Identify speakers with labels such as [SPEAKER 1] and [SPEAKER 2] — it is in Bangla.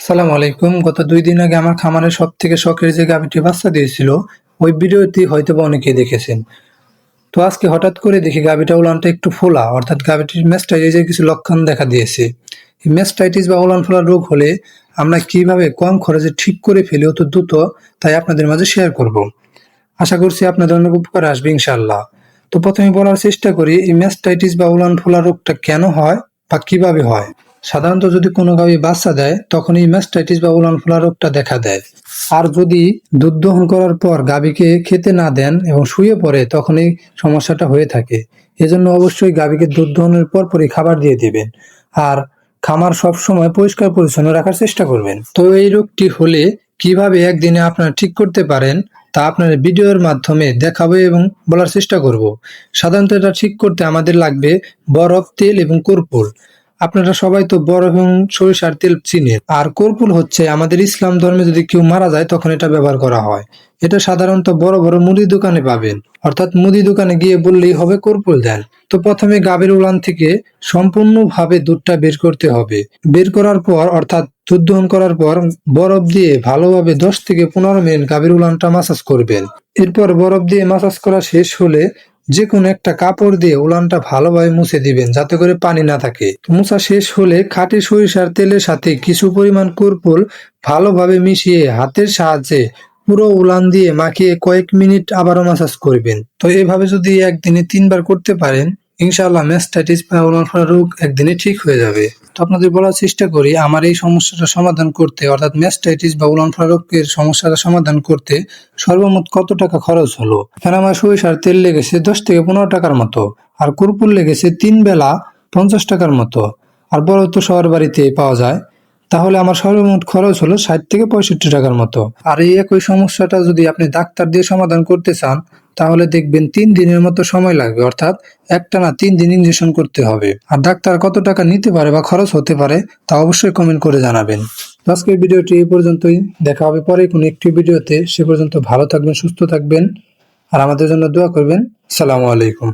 [SPEAKER 1] আসসালামু আলাইকুম। গত দুই দিন আগে আমার খামারের সব থেকে শখের যে গাভীটি বাচ্চা দিয়েছিল, ওই ভিডিওটি হয়তো বা অনেকেই দেখেছেন। তো আজকে হঠাৎ করে দেখি গাভীটা উলানটা একটু ফোলা, অর্থাৎ গাভীটির মেস্টাইটিসের কিছু লক্ষণ দেখা দিয়েছে। এই মেস্টাইটিস বা উলান ফোলা রোগ হলে আমরা কীভাবে কম খরচে ঠিক করে ফেলি অত দ্রুত, তাই আপনাদের মাঝে শেয়ার করব। আশা করছি আপনাদের অনেক উপকার আসবে ইনশাল্লাহ তো প্রথমে বলার চেষ্টা করি, এই মেস্টাইটিস বা উলান ফোলা রোগটা কেন হয় বা কীভাবে হয়? সাধারণত যদি কোনো গাভী বাচ্চা দেয় তখন এই ম্যাস্টাইটিস বা উলান ফোলা রোগটা দেখা দেয়। আর যদি দুধ দহন করার পর গাভীকে খেতে না দেন এবং শুয়ে পড়ে তখন এই সমস্যাটা হয়ে থাকে। এজন্য অবশ্যই গাভীকে দুধ দহনের পর পরই খাবার দিয়ে দিবেন। আর খামার সব সময় পরিষ্কার পরিচ্ছন্ন রাখার চেষ্টা করবেন। তো এই রোগটি হলে কীভাবে একদিনে আপনারা ঠিক করতে পারেন, তা আপনার ভিডিওর মাধ্যমে দেখাবো এবং বলার চেষ্টা করব। সাধারণত এটা ঠিক করতে আমাদের লাগবে বরফ, তেল এবং কর্পূর। আপনারা সবাই তো বরফ এবং সরিষার তেল চিনেন। আর কর্পূর হচ্ছে আমাদের ইসলাম ধর্মে যদি কেউ মারা যায়, তখন এটা ব্যবহার করা হয়। এটা সাধারণত বড় বড় মুদি দোকানে পাবেন। অর্থাৎ মুদি দোকানে গিয়ে বললেই হবে কর্পূর দেন। তো প্রথমে গাভীর উলান থেকে সম্পূর্ণভাবে দুধটা বের করতে হবে। বের করার পর, অর্থাৎ দুধ দহন করার পর, বরফ দিয়ে ভালোভাবে দশ থেকে পনেরো মিনিট গাভীর উলানটা মাসাজ করবেন। এরপর বরফ দিয়ে মাসাজ করা শেষ হলে যে কোনো একটা কাপড় দিয়ে উলানটা ভালোভাবে মুছে দিবেন, যাতে করে পানি না থাকে। মুছা শেষ হলে খাটি সরিষার তেলের সাথে কিছু পরিমাণ কর্পূর ভালোভাবে মিশিয়ে হাতের সাহায্যে পুরো উলান দিয়ে মাখিয়ে কয়েক মিনিট আবারও মাসাজ করবেন। তো এভাবে যদি একদিনে তিনবার করতে পারেন ইনশাআল্লাহ ম্যাস্টাইটিস বা উলান ফোলা রোগ একদিনে ঠিক হয়ে যাবে। তো আপনাদের বলার চেষ্টা করি, আমার এই সমস্যাটা সমাধান করতে, অর্থাৎ ম্যাস্টাইটিস বা উলান ফোলা রোগের সমস্যাটা সমাধান করতে সর্বমোট কত টাকা খরচ হলো? এখানে আমার সরিষার তেল লেগেছে দশ থেকে পনেরো টাকার মতো, আর কর্পূর লেগেছে তিন বেলা পঞ্চাশ টাকার মতো, আর বড় তো শহর বাড়িতে পাওয়া যায়। তাহলে আমার সর্বমোট খরচ হলো ষাট থেকে পঁয়ষট্টি টাকার মতো। আর এই একই সমস্যাটা যদি আপনি ডাক্তার দিয়ে সমাধান করতে চান, তাহলে দেখবেন তিন দিনের মতো সময় লাগবে, অর্থাৎ একটা না তিন দিন ইঞ্জেকশন করতে হবে। আর ডাক্তার কত টাকা নিতে পারে বা খরচ হতে পারে, তা অবশ্যই কমেন্ট করে জানাবেন। আজকের ভিডিওটি এই পর্যন্তই। দেখা হবে পরে কোনো একটি ভিডিওতে। সে পর্যন্ত ভালো থাকবেন, সুস্থ থাকবেন। আর আমাদের জন্য দোয়া করবেন। সালামু আলাইকুম।